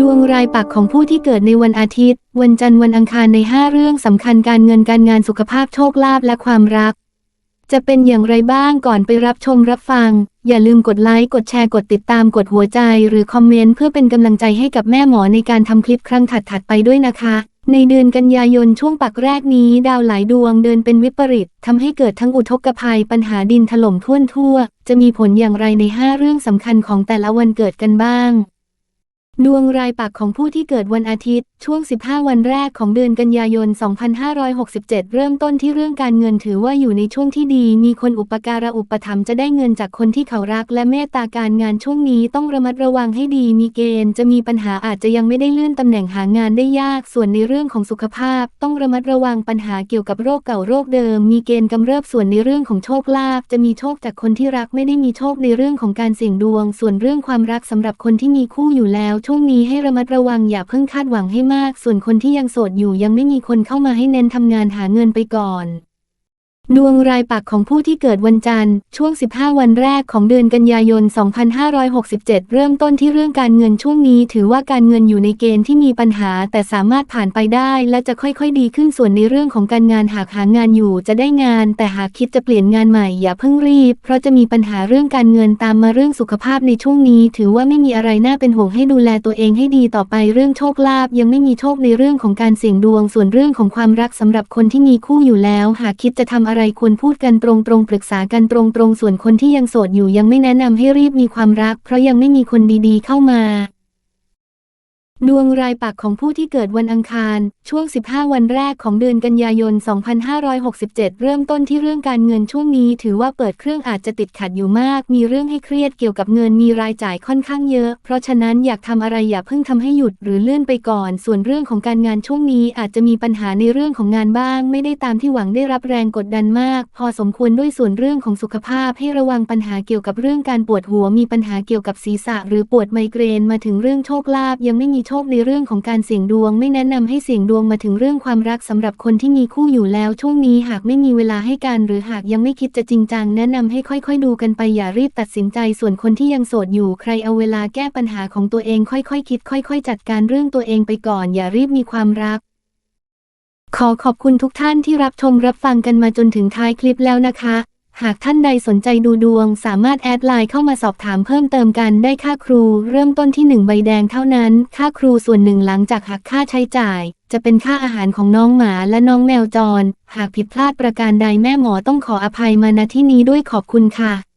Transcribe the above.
ดวงรายปักของผู้ที่เกิดในวันอาทิตย์ วันจันทร์วันอังคารใน 5 เรื่องสำคัญการเงินการงานสุขภาพโชคลาภและความรัก จะเป็นอย่างไรบ้างก่อนไปรับชมรับฟัง อย่าลืมกดไลค์กดแชร์กดติดตามกดหัวใจ หรือคอมเมนต์เพื่อเป็นกำลังใจให้กับแม่หมอในการทำคลิปครั้งถัดๆไปด้วยนะคะ ในเดือนกันยายนช่วงปักแรกนี้ ดาวหลายดวงเดินเป็นวิปริตทำให้เกิดทั้งอุทกภัยปัญหาดินถล่มท่วนทั่ว จะมีผลอย่างไรใน 5 เรื่องสำคัญของแต่ละวันเกิดกันบ้าง ดวงรายปักของผู้ที่เกิดวันอาทิตย์ ช่วง 15 วันแรกของเดือนกันยายน 2567 เริ่มต้นที่เรื่องการเงินถือว่าอยู่ในช่วงที่ดี มีคนอุปการะอุปถัมภ์จะได้เงินจากคนที่เขารัก และเมตตาการงานช่วงนี้ต้องระมัดระวังให้ดี มีเกณฑ์จะมีปัญหาอาจจะยังไม่ได้เลื่อนตำแหน่งหางานได้ยาก ส่วนในเรื่องของสุขภาพ ต้องระมัดระวังปัญหาเกี่ยวกับโรคเก่าโรคเดิม มีเกณฑ์กำเริบส่วนในเรื่องของโชคลาภจะมีโชคจากคนที่รักไม่ได้มีโชคในเรื่องของการเสี่ยงดวง ส่วนเรื่องความรักสำหรับคนที่มีคู่อยู่แล้วช่วงนี้ให้ระมัดระวังอย่าเพิ่งคาดหวังให้มาก ส่วนคนที่ยังโสดอยู่ยังไม่มีคนเข้ามาให้เน้นทำงานหาเงินไปก่อน ดวงรายปักของผู้ที่เกิดวันจันทร์ ช่วง 15 วันแรกของเดือนกันยายน 2567 เริ่มต้นที่เรื่องการเงินช่วงนี้ ถือว่าการเงินอยู่ในเกณฑ์ที่มีปัญหา แต่สามารถผ่านไปได้ และจะค่อยๆ ดีขึ้นส่วนในเรื่องของการงานหากหางานอยู่จะได้งาน แต่หากคิดจะเปลี่ยนงานใหม่อย่าเพิ่งรีบ เพราะจะมีปัญหาเรื่องการเงินตามมาเรื่องสุขภาพในช่วงนี้ ถือว่าไม่มีอะไรน่าเป็นห่วงให้ดูแลตัวเองให้ดีต่อไปเรื่องโชคลาภยังไม่มีโชคในเรื่องของการเสี่ยงดวง ส่วนเรื่องของความรักสำหรับคนที่มีคู่อยู่แล้ว หากคิดจะทำอะไรควรพูดกันตรงๆ ปรึกษากันตรงๆ ส่วนคนที่ยังโสดอยู่ยังไม่แนะนำให้รีบมีความรัก เพราะยังไม่มีคนดีๆเข้ามา ดวงรายปักของผู้ที่เกิดวันอังคาร ช่วง 15 วันแรกของเดือนกันยายน 2567 เริ่มต้นที่เรื่องการเงินช่วงนี้ ถือว่าเปิดเครื่องอาจจะติดขัดอยู่มาก มีเรื่องให้เครียดเกี่ยวกับเงินมีรายจ่ายค่อนข้างเยอะ เพราะฉะนั้นอยากทำอะไรอย่าเพิ่งทำให้หยุดหรือเลื่อนไปก่อน ส่วนเรื่องของการงานช่วงนี้อาจจะมีปัญหาในเรื่องของงานบ้าง ไม่ได้ตามที่หวังได้รับแรงกดดันมาก พอสมควรด้วยส่วนเรื่องของสุขภาพให้ระวังปัญหาเกี่ยวกับเรื่องการปวดหัว มีปัญหาเกี่ยวกับศีรษะ หรือปวดไมเกรนมาถึงเรื่องโชคลาภยังไม่มีโชชคในเรื่องของการเสี่ยงดวง ไม่แนะนำให้เสี่ยงดวงมาถึงเรื่องความรักสำหรับคนที่มีคู่อยู่แล้วช่วงนี้หากไม่มีเวลาให้กันหรือหากยังไม่คิดจะจริงจังแนะนำให้ค่อยๆ ดูกันไปอย่ารีบตัดสินใจ ส่วนคนที่ยังโสดอยู่ใครเอาเวลาแก้ปัญหาของตัวเองค่อยๆ คิด ค่อย ๆ จัดการเรื่องตัวเองไปก่อน อย่ารีบมีความรักขอขอบคุณทุกท่านที่รับชมรับฟังกันมาจนถึงท้ายคลิปแล้วนะคะ หากท่านใดสนใจดูดวง สามารถแอดไลน์เข้ามาสอบถามเพิ่มเติมกันได้ค่าครู เริ่มต้นที่ 1 ใบแดงเท่านั้น ค่าครูส่วนหนึ่งหลังจากหักค่าใช้จ่าย จะเป็นค่าอาหารของน้องหมาและน้องแมวจร หากผิดพลาดประการใดแม่หมอต้องขออภัยมาณที่นี้ด้วยขอบคุณค่ะ